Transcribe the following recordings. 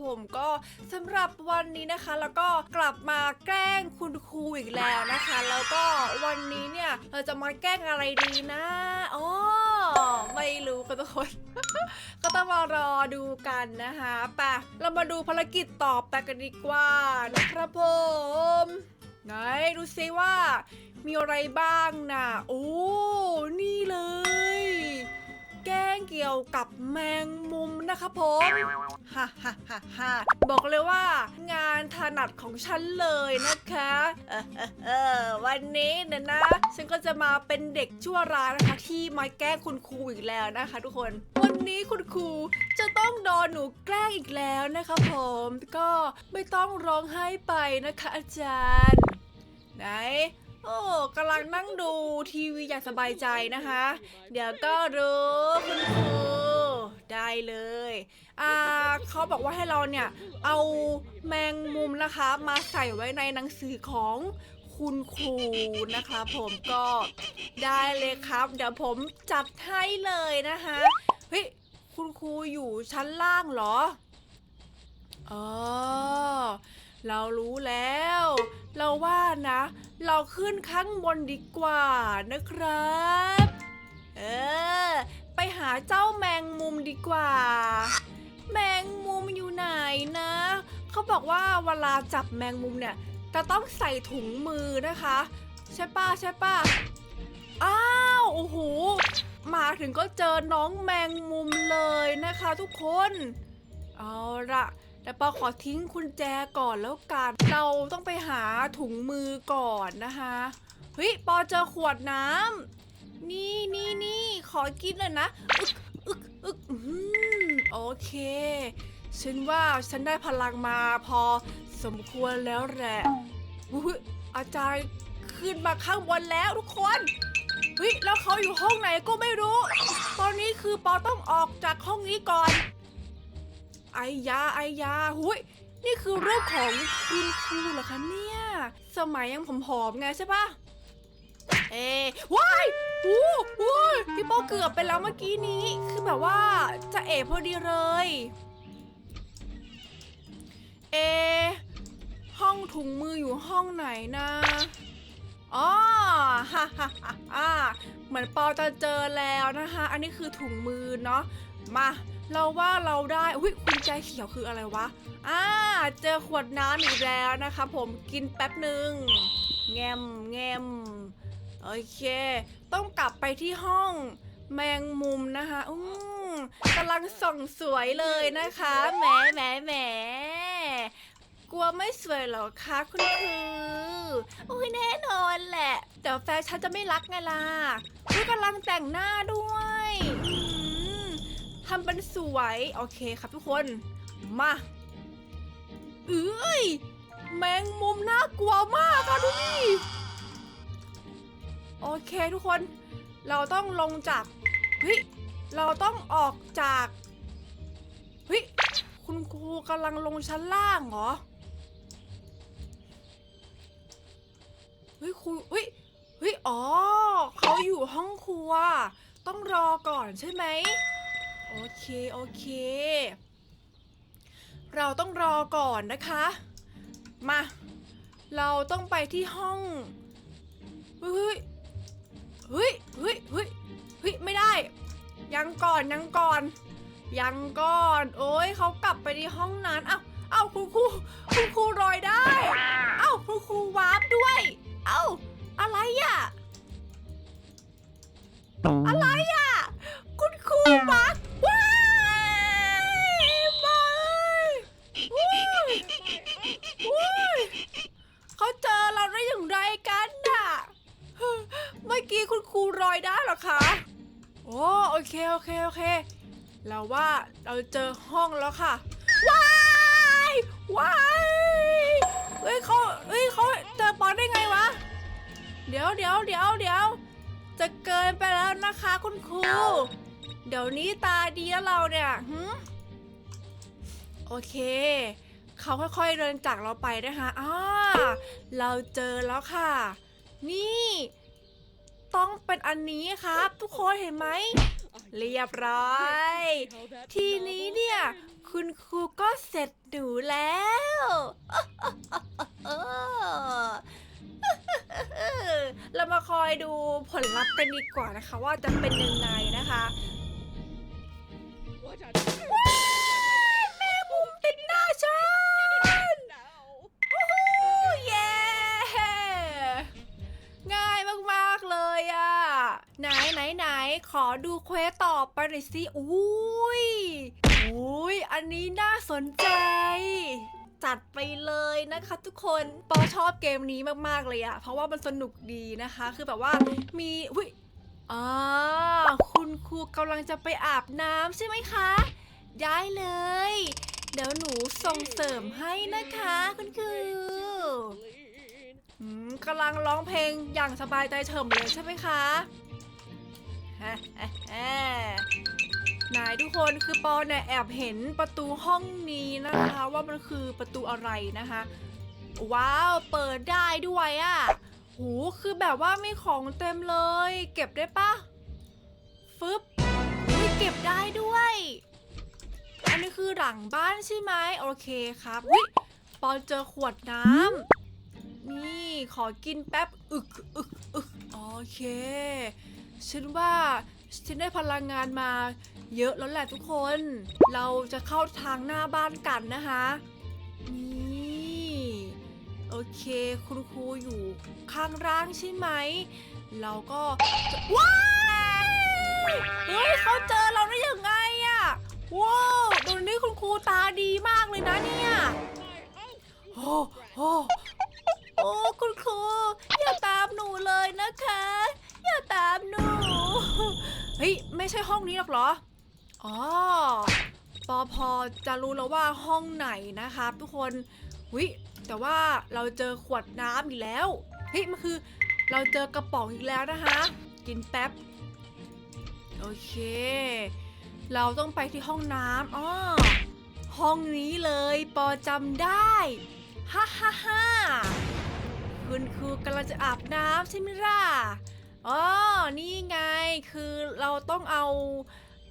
ผมก็สำหรับวันนี้นะคะ แล้วก็กลับมาแกล้งคุณครูอีกแล้วนะคะ แล้วก็วันนี้เนี่ยเราจะมาแกล้งอะไรดีนะอ๋อไม่รู้ค่ะทุกคน ก็ต้องมารอดูกันนะคะไปเรามาดูภารกิจต่อไปกันดีกว่านะครับผมไหนดูซิว่ามีอะไรบ้างนะโอ้ นี่เลย แกล้งเกี่ยวกับแมงมุมนะคะผมฮ่าฮ่าฮ่าฮ่าบอกเลยว่างานถนัดของฉันเลยนะคะเออเออเออวันนี้เนี่ยนะ ฉันก็จะมาเป็นเด็กชั่วร้ายนะคะ ที่มาแกล้งคุณครูอีกแล้วนะคะ ทุกคน วันนี้คุณครูจะต้องโดนหนูแกล้งอีกแล้วนะคะผมก็ไม่ต้องร้องไห้ไปนะคะอาจารย์ ไหน โอ้กำลังนั่งดูทีวีอย่างสบายใจนะคะ เดี๋ยวก็รู้คุณครูได้เลย อ่าเขาบอกว่าให้เราเนี่ย เอาแมงมุมนะคะ มาใส่ไว้ในหนังสือของคุณครูนะคะผมก็ได้เลยครับ เดี๋ยวผมจัดให้เลยนะคะเฮ้ยคุณครูอยู่ชั้นล่างเหรออ๋อเรารู้แล้ว เราว่านะ เราขึ้นข้างบนดีกว่านะครับ เออ ไปหาเจ้าแมงมุมดีกว่า แมงมุมอยู่ไหนนะ เขาบอกว่าเวลาจับแมงมุมเนี่ยจะต้องใส่ถุงมือนะคะ ใช่ป้าใช่ป้าอ้าว โอ้โห มาถึงก็เจอน้องแมงมุมเลยนะคะทุกคน เอาละ แต่ปอขอทิ้งคุณแจก่อนแล้วกัน เราต้องไปหาถุงมือก่อนนะคะเฮ้ยปอเจอขวดน้ำนี่นี่นี่ขอกินเลยนะอึกอึกอึกอืมโอเค ฉันว่าฉันได้พลังมาพอสมควรแล้วแหละอุ๊ยอาจารย์ขึ้นมาข้างบนแล้วทุกคนเฮ้ยแล้วเขาอยู่ห้องไหนก็ไม่รู้ ตอนนี้คือปอต้องออกจากห้องนี้ก่อน ไอยาไอยาหุยนี่คือรูปของคุณครูเหรอคะเนี่ย สมัยยังผอมๆไงใช่ปะเอ้ว้ายโอ้โหพี่โป้เกือบไปแล้วเมื่อกี้นี้ คือแบบว่าจะเอพอดีเลย เอ ห้องถุงมืออยู่ห้องไหนนะอ๋อฮ่าฮ่าฮ่าฮ่าเหมือนปอจะเจอแล้วนะคะ อันนี้คือถุงมือเนาะ มา เราว่าเราได้ อุ้ยคุ ใจเขียวคืออะไรวะ อ่า เจอขวดน้ำอีกแล้วนะคะผมกินแป๊บหนึ่งแงมแงมโอเค ต้องกลับไปที่ห้องแมงมุมนะคะอืมกำลังส่องสวยเลยนะคะแหมแหมแหมกลัวไม่สวยหรอคะคุณครูอุ้ยแน่นอนแหละเดี๋ยวแฟนฉันจะไม่รักไงล่ะอุ๊ยกำลังแต่งหน้าด้วย ทำเป็นสวย โอเคครับทุกคน มาเอ้ย แมงมุมน่ากลัวมากอะดูดิโอเคทุกคน เราต้องลงจากเฮ้ยเราต้องออกจากเฮ้ยคุณครูกำลังลงชั้นล่างเหรอเฮ้ยครูเฮ้ยเฮ้ยอ๋อเขาอยู่ห้องครัว ต้องรอก่อนใช่ไหม โอเค โอเค เราต้องรอก่อนนะคะ มา เราต้องไปที่ห้อง เฮ้ย เฮ้ย เฮ้ย เฮ้ย เฮ้ย ไม่ได้ ยังก่อนยังก่อน ยังก่อน โอ้ยเขากลับไปที่ห้องนั้นเอ้าเอ้าคุณครูคุณครูรอยได้เอ้าคุณครูวาร์ปด้วย เอ้าอะไรอะอะไรอะ คุณครูมาว้ายมาว้ายว้ายเขาเจอเราได้อย่างไรกันน่ะ เมื่อกี้คุณครูรอยได้เหรอคะ โอ้โอ เคโอเคโอเค เราว่าเราเจอห้องแล้วค่ะ ว้ายว้ายเฮ้ยเขาเฮ้ยเขาเจอปอนได้ไงวะ เดี๋ยวเดี๋ยวเดี๋ยวเดี๋ยวจะเกินไปแล้วนะคะคุณครู เดี๋ยวนี้ตาดีแล้วเราเนี่ยหืโอเค เขาค่อยๆเดินจากเราไปนะคะอ่าเราเจอแล้วค่ะ นี่ ต้องเป็นอันนี้ครับ ทุกคนเห็นไหม เรียบร้อย ทีนี้เนี่ย คุณครูก็เสร็จหนูแล้ว เรามาคอยดูผลลัพธ์กันดีกว่านะคะ ว่าจะเป็นยังไงนะคะ ขอดูเควสต่อไปหน่อยสิอุ้ยอุ้ยอันนี้น่าสนใจ จัดไปเลยนะคะทุกคนปอชอบเกมนี้มากๆเลยอะเพราะว่ามันสนุกดีนะคะ คือแบบว่ามีอุ้ยอ่าคุณครูกำลังจะไปอาบน้ำใช่ไหมคะ ได้เลย เดี๋ยวหนูส่งเสริมให้นะคะคุณครูกำลังร้องเพลงอย่างสบายใจเฉิมเลยใช่ไหมคะ นายทุกคนคือปอเนี่ยแอบเห็นประตูห้องนี้นะคะ ว่ามันคือประตูอะไรนะคะ ว้าว เปิดได้ด้วยอะ่ะโหคือแบบว่ามีของเต็มเลย เก็บได้ปะฟึบเฮ้ยเก็บได้ด้วย อันนี้คือหลังบ้านใช่ไหมโอเคครับวิปอเจอขวดน้ำนี่ขอกินแป๊บ อึกอึกอึกโอเค ฉันว่าฉันได้พลังงานมาเยอะแล้วแหละทุกคน เราจะเข้าทางหน้าบ้านกันนะคะ นี่ โอเคคุณครูอยู่ข้างล่างใช่ไหม เราก็จะว้ายเฮ้ยเขาเจอเราได้ยังไงอะว้าวตรงนี้คุณครูตาดีมากเลยนะเนี่ย โอ้โอ้ นี้หรอกเหรอ อ๋อปอพอจะรู้แล้วว่าห้องไหนนะครับทุกคนวิแต่ว่าเราเจอขวดน้ำอีกแล้วเฮ้ยมันคือเราเจอกระป๋องอีกแล้วนะคะ กินแป๊บ โอเค เราต้องไปที่ห้องน้ำอ๋อห้องนี้เลยปอจำได้ฮ่าฮ่าฮ่าคุณครูกำลังจะอาบน้ำใช่ไหมล่ะ อ๋อ นี่ไง คือเราต้องเอา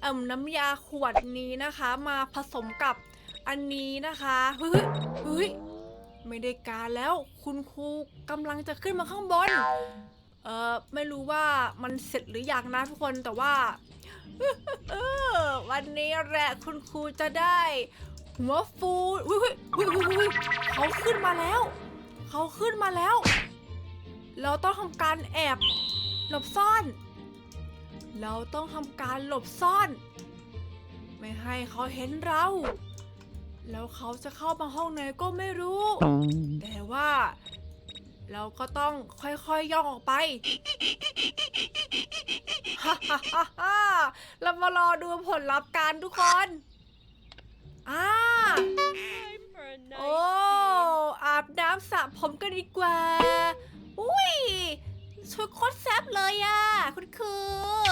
เอ่มน้ำยาขวดนี้นะคะ มาผสมกับอันนี้นะคะเฮ้ยเฮ้ยไม่ได้การแล้วคุณครูกำลังจะขึ้นมาข้างบน เออไม่รู้ว่ามันเสร็จหรือยังนะทุกคนแต่ว่าวันนี้แหละคุณครูจะได้หัวฟูอุ้ยอุ้ยอุ้ยอุ้ยเขาขึ้นมาแล้ว เขาขึ้นมาแล้ว เราต้องทำการแอบ หลบซ่อน เราต้องทำการหลบซ่อน ไม่ให้เขาเห็นเรา แล้วเขาจะเข้ามาห้องไหนก็ไม่รู้ แต่ว่า เราก็ต้องค่อยๆย่องออกไปฮ่าฮ่าฮ่าฮ่าเรามารอดูผลลัพธ์กันทุกคนอ่า time for a nice โอ้อาบน้ำสระผมกันดีกว่าอุ้ย ชุดโคตรแซ่บเลยอะคุณคือ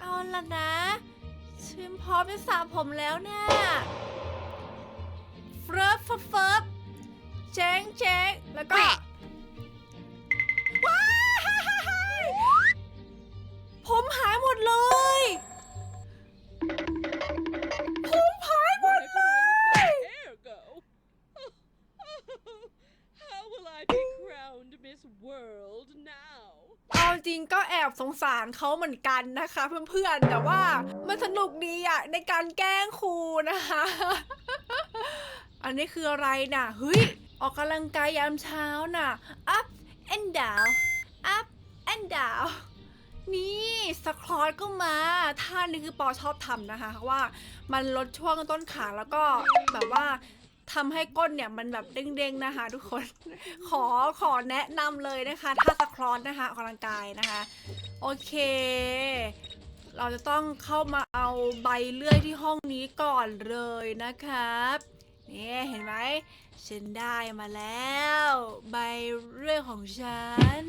เอาละนะชิมพร้อมจะสระผมแล้วเนี่ยเฟิร์ฟเฟิร์ฟเจ๊งเจ๊งแล้วก็ สงสารเขาเหมือนกันนะคะ เพื่อนๆ แต่ว่ามันสนุกดีอะในการแกล้งครูนะคะ อันนี้คืออะไรน่ะเฮ้ยออกกำลังกายยามเช้าน่ะ up and down up and down นี่สครอตก็มาท่านี้คือปอชอบทำนะคะเพราะว่ามันลดช่วงต้นขาแล้วก็แบบว่า ทำให้ก้นเนี่ยมันแบบเด้งๆนะคะ ทุกคน ขอขอแนะนำเลยนะคะท่าสครอตนะคะออกกำลังกายนะคะ โอเค เราจะต้องเข้ามาเอาใบเลื่อยที่ห้องนี้ก่อนเลยนะครับนี่เห็นไหมฉันได้มาแล้ว ใบเลื่อยของฉัน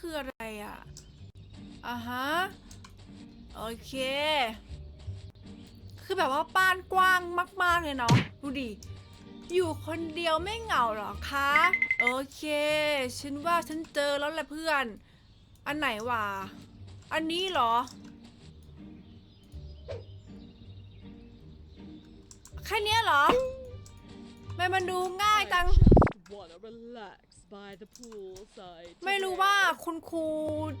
คืออะไรอะอ่าฮะ โอเค คือแบบว่าบ้านกว้างมาก ๆ เลยเนาะดูดิ อยู่คนเดียวไม่เหงาเหรอคะ โอเค ฉันว่าฉันเจอแล้วแหละเพื่อน อันไหนวะ อันนี้เหรอ แค่เนี้ยเหรอไม่มันดูง่ายจัง ไม่รู้ว่าคุณครู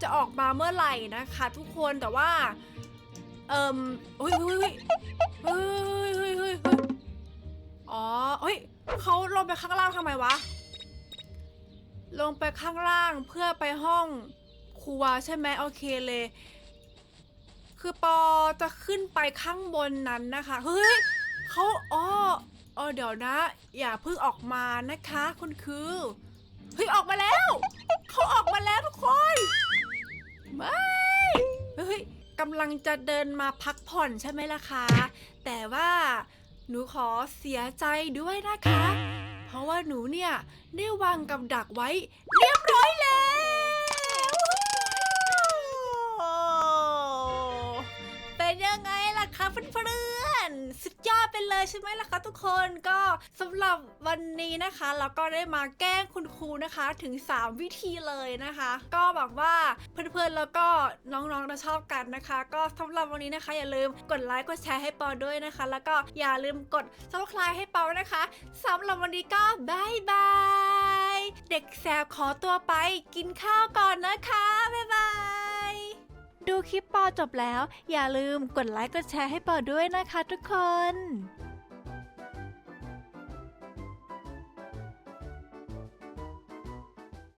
จะออกมาเมื่อไหร่นะคะ ทุกคนแต่ว่า เอิมเฮ้ยเฮ้ยเฮ้ยเฮ้ยเฮ้ยเฮ้ยอ๋อเฮ้ยเขาลงไปข้างล่างทำไมวะ ลงไปข้างล่างเพื่อไปห้องครัวใช่ไหมโอเคเลย คือปอจะขึ้นไปข้างบนนั้นนะคะ เฮ้ยเขาอ๋ออ๋อเดี๋ยวนะ อย่าเพิ่งออกมานะคะคุณคือเฮ้ยออกมาแล้วเขาออกมาแล้วทุกคนไม่เฮ้ย กำลังจะเดินมาพักผ่อนใช่ไหมล่ะคะ แต่ว่าหนูขอเสียใจด้วยนะคะ เพราะว่าหนูเนี่ยได้วางกับดักไว้เรียบร้อยแล้ว ใช่ไหมล่ะคะทุกคนก็สำหรับวันนี้นะคะเราก็ได้มาแกล้งคุณครูนะคะถึง 3 วิธีเลยนะคะ ก็แบบว่าเพื่อนๆแล้วก็น้องๆจะชอบกันนะคะ ก็สำหรับวันนี้นะคะ อย่าลืมกดไลค์กดแชร์ให้ปอด้วยนะคะ แล้วก็อย่าลืมกด subscribe ให้ปอนะคะสำหรับวันนี้ก็บายบายเด็กแสบขอตัวไปกินข้าวก่อนนะคะบ๊ายบายดูคลิปปอจบแล้ว อย่าลืมกดไลค์กดแชร์ให้ปอด้วยนะคะทุกคน